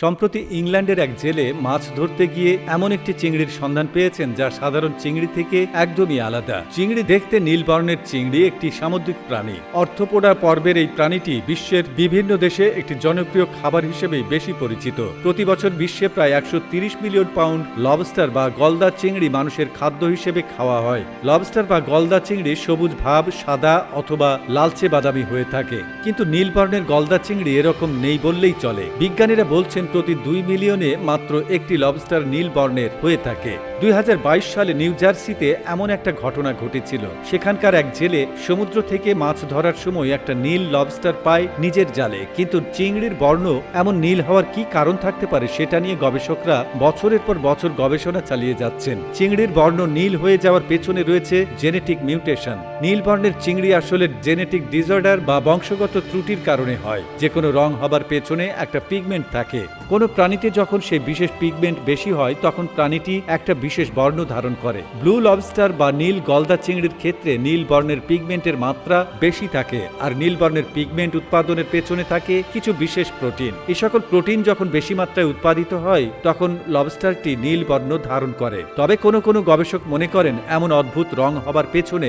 সম্প্রতি ইংল্যান্ডের এক জেলে মাছ ধরতে গিয়ে এমন একটি চিংড়ির সন্ধান পেয়েছেন যা সাধারণ চিংড়ি থেকে একদমই আলাদা। চিংড়ি দেখতে নীল বর্ণের চিংড়ি, একটি সামুদ্রিক প্রাণী। অর্থপোড়া পর্বের এই প্রাণীটি বিশ্বের বিভিন্ন দেশে একটি জনপ্রিয় খাবার হিসেবে বেশি পরিচিত। প্রতি বছর বিশ্বে প্রায় একশো মিলিয়ন পাউন্ড লবস্টার বা গলদা চিংড়ি মানুষের খাদ্য হিসেবে খাওয়া হয়। লবস্টার বা গলদা চিংড়ি সবুজ ভাব, সাদা অথবা লালচে বাদামি হয়ে থাকে। কিন্তু নীল বর্ণের গলদা চিংড়ি এরকম নেই বললেই চলে। বিজ্ঞানীরা বলছেন প্রতি দুই মিলিয়নে মাত্র একটি লবস্টার নীল বর্ণের হয়ে থাকে। দুই হাজার বাইশ সালে নিউ জার্সিতে এমন একটা ঘটনা ঘটেছিল। সেখানকার এক জেলে সমুদ্র থেকে মাছ ধরার সময় একটা নীল লবস্টার পায় নিজের জালে। কিন্তু চিংড়ির বর্ণ এমন নীল হওয়ার কি কারণ থাকতে পারে সেটা নিয়ে গবেষকরা বছরের পর বছর গবেষণা চালিয়ে যাচ্ছেন। চিংড়ির বর্ণ নীল হয়ে যাওয়ার পেছনে রয়েছে জেনেটিক মিউটেশন নীল বর্ণের চিংড়ি আসলে জেনেটিক ডিসঅর্ডার বা বংশগত ত্রুটির কারণে হয়। যে কোনো রং হবার পেছনে একটা পিগমেন্ট থাকে। কোনো প্রাণীতে যখন সেই বিশেষ পিগমেন্ট বেশি হয়, তখন প্রাণীটি একটা বিশেষ বর্ণ ধারণ করে। ব্লু লবস্টার বা নীল গলদা চিংড়ির ক্ষেত্রে নীল বর্ণের পিগমেন্টের মাত্রা বেশি থাকে আর নীল বর্ণের পিগমেন্ট উৎপাদনের পেছনে থাকে কিছু বিশেষ প্রোটিন এ সকল প্রোটিন যখন বেশি মাত্রায় উৎপাদিত হয়, তখন লবস্টারটি নীল বর্ণ ধারণ করে। তবে কোনো কোনো গবেষক মনে করেন, এমন অদ্ভুত রং হবার পেছনে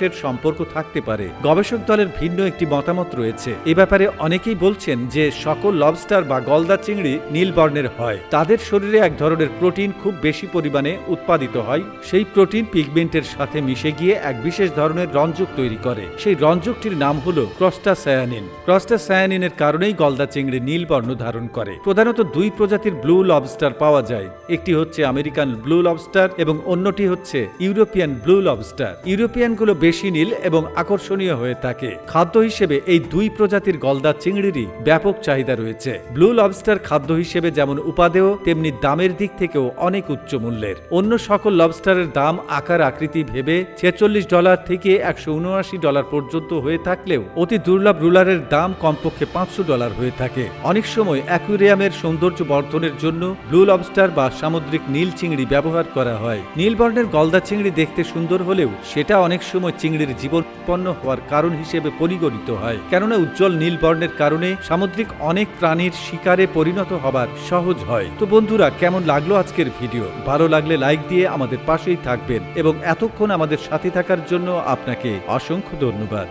খাদ্যাভাসের সম্পর্ক থাকতে পারে। গবেষক দলের ভিন্ন একটি মতামত রয়েছে। এ ব্যাপারে অনেকেই বলছেন যে, সকল লবস্টার বা গলদা চিংড়ি নীল বর্ণের হয়। তাদের শরীরে এক ধরনের প্রোটিন খুব বেশি পরিমাণে উৎপাদিত হয়। সেই প্রোটিন পিগমেন্টের সাথে মিশে গিয়ে এক বিশেষ ধরনের রঞ্জক তৈরি করে। সেই রঞ্জকটির নাম হলো ক্রস্টাসায়ানিন। ক্রস্টাসায়ানিনের কারণেই গলদা চিংড়ি নীল বর্ণ ধারণ করে। প্রধানত দুই প্রজাতির ব্লু লবস্টার পাওয়া যায়। একটি হচ্ছে আমেরিকান ব্লু লবস্টার এবং অন্যটি হচ্ছে ইউরোপিয়ান ব্লু লবস্টার ইউরোপিয়ানগুলো বেশি নীল এবং আকর্ষণীয় হয়ে থাকে। খাদ্য হিসেবে এই দুই প্রজাতির গলদা চিংড়িরই ব্যাপক চাহিদা রয়েছে। ব্লু লবস্টার খাদ্য হিসেবে যেমন উপাদেয়, তেমনি দামের দিক থেকেও অনেক উচ্চ মূল্যের। অন্য সকল লবস্টারের দাম, আকার, আকৃতি ভেবে ছেচল্লিশ ডলার থেকে একশো উনআশি ডলার পর্যন্ত হয়ে থাকলেও অতি দুর্লভ রুলারের দাম কমপক্ষে পাঁচশো ডলার হয়ে থাকে। অনেক সময় অ্যাকুরিয়ামের সৌন্দর্য বর্ধনের জন্য ব্লু লবস্টার বা সামুদ্রিক নীল চিংড়ি ব্যবহার করা হয়। নীল বর্ণের গলদা চিংড়ি দেখতে সুন্দর হলেও সেটা অনেক সময় চিংড়ির জীবন উৎপন্ন হওয়ার কারণ হিসেবে পরিগণিত হয়। কেননা উজ্জ্বল নীল বর্ণের কারণে সামুদ্রিক অনেক প্রাণীর শিকারে পরিণত হবার সহজ হয়। তো বন্ধুরা, কেমন লাগল আজকের ভিডিও? ভালো লাগলে লাইক দিয়ে আমাদের পাশেই থাকবেন এবং এতক্ষণ আমাদের সাথে থাকার জন্য আপনাকে অসংখ্য ধন্যবাদ।